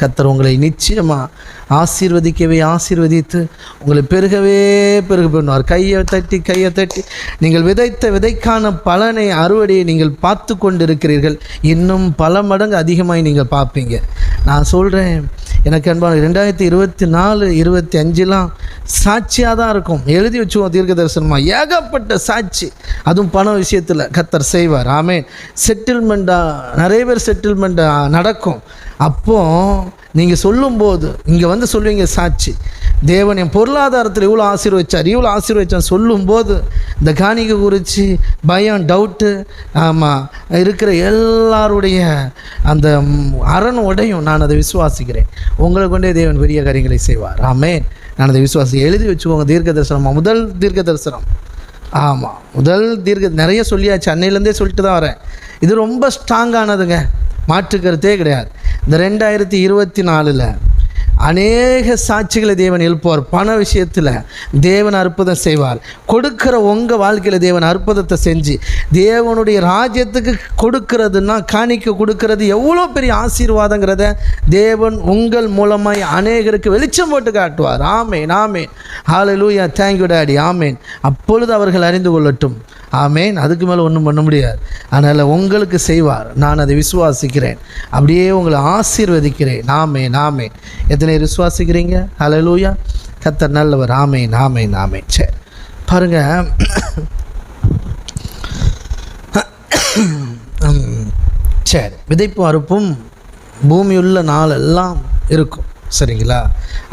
கத்தர் உங்களை நிச்சயமாக ஆசீர்வதிக்கவே ஆசீர்வதித்து உங்களை பெருகவே பெருக பண்ணுவார். கையை தட்டி கையை தட்டி. நீங்கள் விதைத்த விதைக்கான பலனை அறுவடையை நீங்கள் பார்த்து கொண்டு இருக்கிறீர்கள் இன்னும் பல மடங்கு அதிகமாக நீங்கள் பார்ப்பீங்க. நான் சொல்கிறேன் எனக்கு அன்பான ரெண்டாயிரத்தி இருபத்தி நாலு இருபத்தி அஞ்சுலாம் சாட்சியாக தான் இருக்கும். எழுதி வச்சுவோம் தீர்க்க தரிசனமாக ஏகப்பட்ட சாட்சி. அதுவும் பண விஷயத்தில் கத்தர் செய்வார். ஆமே செட்டில்மெண்ட்டாக நிறைய பேர் செட்டில்மெண்ட்டாக நடக்கும். அப்போ நீங்கள் சொல்லும்போது இங்கே வந்து சொல்லுவீங்க சாட்சி. தேவன் என் பொருளாதாரத்தில் இவ்வளோ ஆசீர்வச்சார் இவ்வளோ ஆசீர்வச்சான் சொல்லும்போது இந்த காணிக்கை குறித்து பயம் டவுட்டு ஆமாம் இருக்கிற எல்லாருடைய அந்த அரண் உடையும் நான் அதை விசுவாசிக்கிறேன். உங்களை கொண்டே தேவன் பெரிய காரியங்களை செய்வார். ஆமே நான் அதை விசுவாசி எழுதி வச்சுக்கோங்க தீர்க்க தரிசனமாக முதல் தீர்க்க தரிசனம். ஆமாம் முதல் தீர்க்க நிறைய சொல்லியாச்சு. அன்னையிலேருந்தே சொல்லிட்டு தான் வரேன். இது ரொம்ப ஸ்ட்ராங்கானதுங்க மாற்றுக்கிறதே கிடையாது. இந்த ரெண்டாயிரத்தி இருபத்தி நாலில் அநேக சாட்சிகளை தேவன் எழுப்புவார். பண விஷயத்தில் தேவன் அற்புதம் செய்வார். கொடுக்கிற உங்கள் வாழ்க்கையில் தேவன் அற்புதத்தை செஞ்சு தேவனுடைய ராஜ்யத்துக்கு கொடுக்கறதுன்னா காணிக்க கொடுக்கறது எவ்வளோ பெரிய ஆசீர்வாதங்கிறத தேவன் உங்கள் மூலமாய் அநேகருக்கு வெளிச்சம் போட்டு காட்டுவார். ஆமேன் ஆமேன். ஹalleluya லூயா தேங்க்யூ டாடி ஆமேன். அப்பொழுது அவர்கள் அறிந்து கொள்ளட்டும். ஆமேன். அதுக்கு மேலே ஒன்றும் பண்ண முடியாது. அதனால் உங்களுக்கு செய்வார். நான் அதை விசுவாசிக்கிறேன். அப்படியே உங்களை ஆசீர்வதிக்கிறேன். ஆமேன் ஆமேன். எத்தனை பேர் விசுவாசிக்கிறீங்க? அலலூயா கத்தர் நல்லவர். ஆமை நாமை நாமை சரி பாருங்க. உம், சரி விதைப்பும் அறுப்பும் பூமியுள்ள நாள் எல்லாம் இருக்கும். சரிங்களா?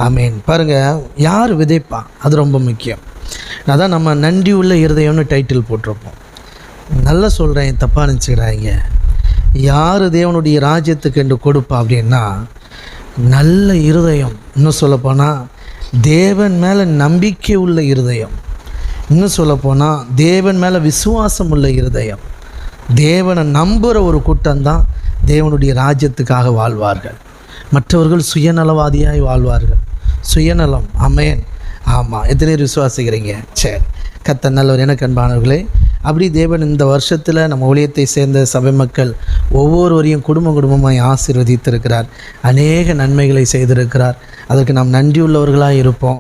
ஆமீன். பாருங்கள் யார் விதைப்பா? அது ரொம்ப முக்கியம். அதான் நம்ம நன்றி உள்ள இருதயம்னு டைட்டில் போட்டிருப்போம். நல்லா சொல்கிறேன் தப்பாக நினச்சிக்கிறாங்க. யார் தேவனுடைய ராஜ்யத்துக்கு என்று கொடுப்பா அப்படின்னா நல்ல இருதயம். இன்னும் சொல்லப்போனால் தேவன் மேலே நம்பிக்கை உள்ள இருதயம். இன்னும் சொல்லப்போனால் தேவன் மேலே விசுவாசம் உள்ள இருதயம். தேவனை நம்புகிற ஒரு கூட்டம்தான் தேவனுடைய ராஜ்யத்துக்காக வாழ்வார்கள். மற்றவர்கள் சுயநலவாதியாய் வாழ்வார்கள். சுயநலம். அமேன் ஆமாம் எத்தனை பேர் விசுவாசிக்கிறீங்க? சரி. கத்த நல்லவர். எனக்கு அன்பானவர்களே அப்படி தேவன் இந்த வருஷத்தில் நம்ம ஊழியத்தை சேர்ந்த சபை மக்கள் ஒவ்வொருவரையும் குடும்ப குடும்பமாய் ஆசீர்வதித்திருக்கிறார். அநேக நன்மைகளை செய்திருக்கிறார். அதற்கு நாம் நன்றியுள்ளவர்களாக இருப்போம்.